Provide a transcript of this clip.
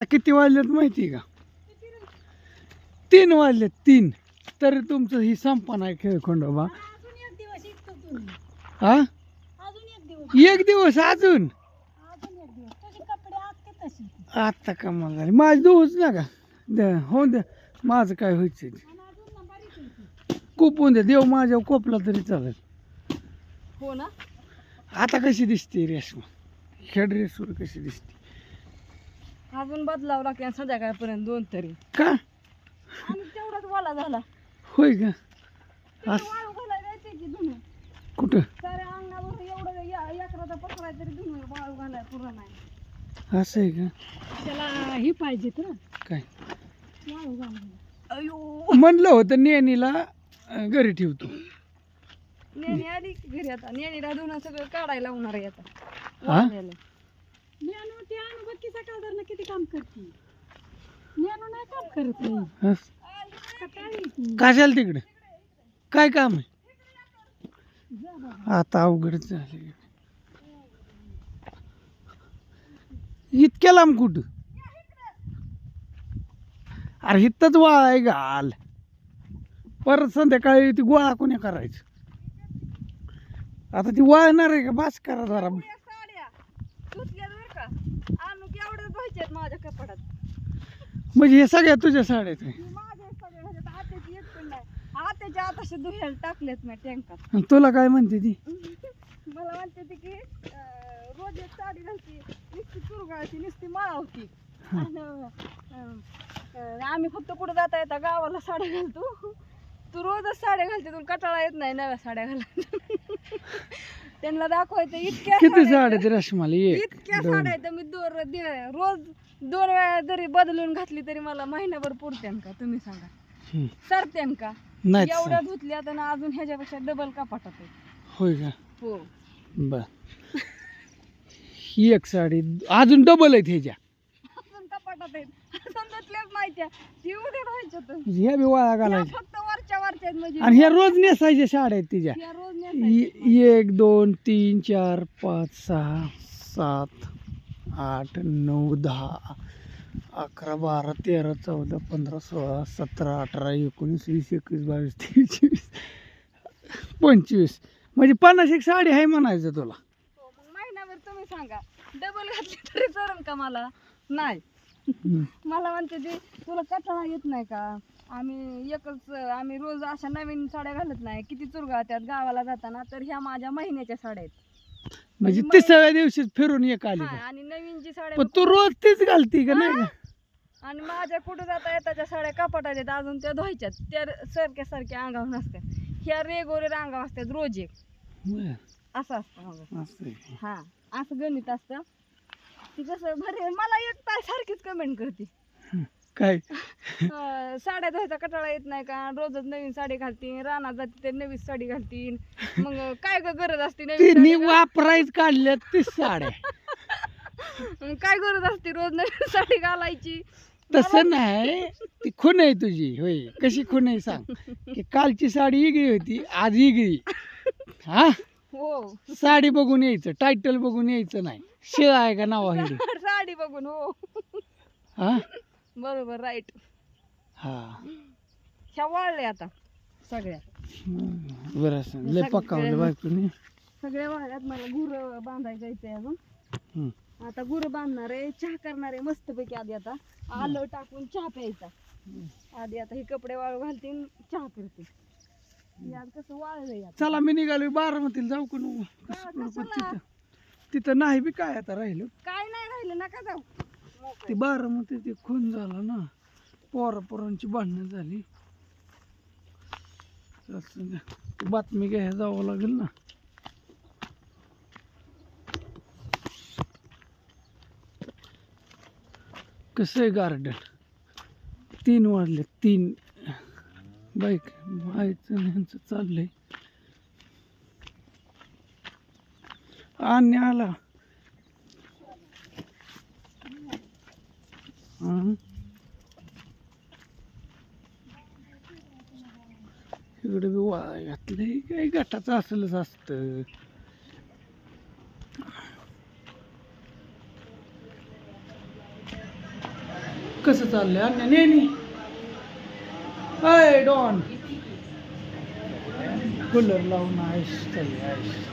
किती वाजलेत माहिती आहे का? तीन वाजलेत तीन. तरी तुमचं ही संपा नाही खेळ खंडोबा हा एक दिवस अजून अजून? एक दिवस. तुझे कपडे आते तशी आता कमाल झाली. माझी दोच ना का हो द्या माझं काय व्हायचं कोपून द्या देव माझ्या कोपला तरी चालेल. हो ना? आता कशी दिसते रेशमा? ह्या ड्रेसवर कशी दिसते? अजून बदलावं लागते संध्याकाळपर्यंत दोन तरी. का? आणि तेवढाच वाला झाला. होय का? अस वाळू घालायला येते की धुणं. कुठं? साऱ्या एवढं या- एकराचा तरी धुणं वाळू घालाय नाही. असं आहे का? त्याला ही पाहिजे तर. काय? वाळू घालायला अयो. म्हणलं होतं नेनीला अं, घरी ठेवतो. नेणी आली की घरी आता. नेणीला धुणं सगळं काढायला लावणार आहे आता. हा? वाळलेलं. आणू की सकाळ किती काम करते? नाही काम करत नाही हस. सकाळी ती. कशाला तिकडे? काय काम आहे? जा बाबा. आता अवघडच झाले इतक्या लांब कुठं? अरे इथंच वाळ आहे घाल. परत संध्याकाळी ती गोळा कोणी करायचं? आता ती वाळणार आहे का? बास करा जरा या साड्या धुतल्यात बरं का? आणू की माझ्या म्हणजे हे सगळ्या तुझ्या साड्यात आहे ही माझ्या सगळ्या ह्याच्यात आत्याची एक पण नाही. आत्याच्या आताशी धुयाला टाकलेत मी टँकात. आणि तुला काय म्हणते ती? मला म्हणते ती की अं, रोज एक साडी घालती नुसती चुरगाळती नुसती माळा होती. आणि, अं, अं, आम्ही फक्त कुठं जाता येता गावाला साड्या घालतो. तू रोजच साड्या घालते तुला कटाळा येत नाही नव्या साड्या घालायला. त्यांना दाखवायचं इतक्या किती साड्या साड्या ते रश्माला एक इतक्या दोन. साड्या आहेत मी दोर दि- रोज दोन वेळा जरी बदलून घातली तरी मला महिनाभर पुरत्यान का तुम्ही सांगा. हम्म. सरत्यान का? नाही एवढ्या धुतल्या तर अजून ह्याच्यापेक्षा डबल कपाटात आहे होय का? हो. बर. ही एक साडी अजून डबल आहेत ह्याच्या. अजून कपाटात आहेत. अजून धुतल्याच ती उद्या राहायच्या तर ह्या बी वाळा घालायच्या. फक्त वरच्या वरच्या आहेत म्हणजे? आणि ह्या रोज नेसायच्या साड्या आहेत तिच्या. रोज. इ- एक दोन तीन चार पाच सहा सात आठ नऊ दहा अकरा बारा तेरा चौदा पंधरा सोळा सतरा अठरा एकोणीस वीस एकवीस बावीस तेवीस चोवीस पंचवीस. म्हणजे पन्नास एक साडी आहे म्हणायचं तुला. हो, मग महिनाभर तुम्ही सांगा. डबल घातली तरी चरण का मला? नाही. हम्म. मला म्हणते ते तुला कटाळा येत नाही का? आम्ही एकच आम्ही रोज अशा नवीन साड्या घालत नाही. किती चुरगाळत्यात गावाला जाताना तर ह्या माझ्या महिन्याच्या साड्या आहेत. म्हणजे तिसऱ्या दिवशीच फिरून एक आली हा, का? आणि नवीन जी साड्या पण तू रोज तीच घालती का नाही? का आणि माझ्या कुठं जाता येताच्या साड्या कपाटात आहेत अजून त्या धुवायच्यात. त्या सारख्या सारख्या अंगावर नसतात. ह्या रेगोरेर अंगावर असतात रोज एक. बरं, असं असतं माझं असं आहे. हा असं गणित असतं. ती कसं भरे मला एक तास सारखीच कमेंट करते. काय? अं, साड्या धुवायचा कटाळा येत नाही का? रोजच नवीन साडी घालतीन रानात जाते तर नवीन साडी घालतीन. मग काय ग गरज असते नवीन तिने साडी घाल- वापरायच काढल्यात तीस साड्या. मग काय गरज असते रोज नवीन साडी घालायची? तसं नाही. ती खून आहे तुझी. होय. कशी खून आहे सांग. की कालची साडी इगळी होती आज इगळी हा? हो. साडी बघून यायचं. टायटल बघून यायचं नाही. शिळ आहे का नावा साडी बघून हो. हा? बरोबर राईट हा. ह्या वाळल्या आता सगळ्या. बरं असं लय सगळ्या वाळल्यात मला गुर बांधायला जायचंय अजून. हम्म. आता गुर बांधणार आहे चहा करणार आहे मस्तपैकी आधी आता आलं टाकून चहा प्यायचा. आधी आता हे कपडे वाळू घालतीन चहा करते. हे आज कसं वाळलंय आता. चला मी निघालो बारामतीला जाऊ का नको? कसं तिथं नाही बी काय आता राहिलं. काय नाही राहिलं नका जाऊ. ते बारामती ते खून झाला ना. पोरापोरांची भांडणं झाली. द्या. बातमी घ्यायला जावं लागेल ना. कसं आहे गार्डन? तीन वाजले तीन. बाईक व्हायचं ह्यांचं चाललंय. आणि आला. Mm-hmm. इकडे बी वाळा घातलंय काही गटाचं असलंच असतं. कसं चाललंय अन्य नेनी? अय डॉन. कूलर लावून आयश चालले आईस